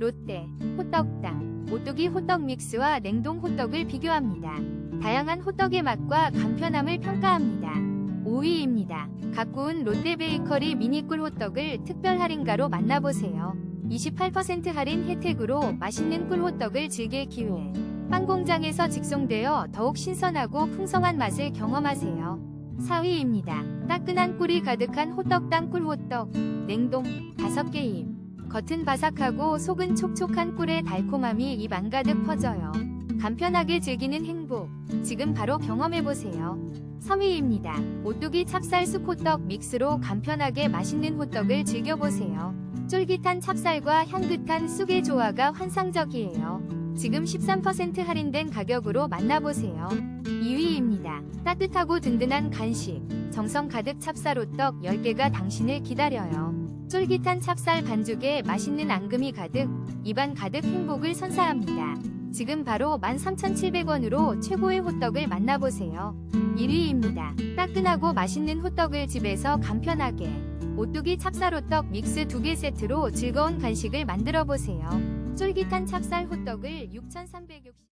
롯데, 호떡당, 오뚜기 호떡 믹스와 냉동 호떡을 비교합니다. 다양한 호떡의 맛과 간편함을 평가합니다. 5위입니다. 가꾸운 롯데베이커리 미니꿀 호떡을 특별 할인가로 만나보세요. 28% 할인 혜택으로 맛있는 꿀 호떡을 즐길 기회. 빵 공장에서 직송되어 더욱 신선하고 풍성한 맛을 경험하세요. 4위입니다. 따끈한 꿀이 가득한 호떡당 꿀호떡. 냉동 5개 입. 겉은 바삭하고 속은 촉촉한 꿀의 달콤함이 입 안가득 퍼져요. 간편하게 즐기는 행복. 지금 바로 경험해보세요. 3위입니다. 오뚜기 찹쌀 쑥호떡 믹스로 간편하게 맛있는 호떡을 즐겨보세요. 쫄깃한 찹쌀과 향긋한 쑥의 조화가 환상적이에요. 지금 13% 할인된 가격으로 만나보세요. 2위입니다. 따뜻하고 든든한 간식. 정성 가득 찹쌀 호떡 10개가 당신을 기다려요. 쫄깃한 찹쌀 반죽에 맛있는 앙금이 가득, 입안 가득 행복을 선사합니다. 지금 바로 13,700원으로 최고의 호떡을 만나보세요. 1위입니다. 따끈하고 맛있는 호떡을 집에서 간편하게. 오뚜기 찹쌀호떡 믹스 2개 세트로 즐거운 간식을 만들어 보세요. 쫄깃한 찹쌀 호떡을 6,360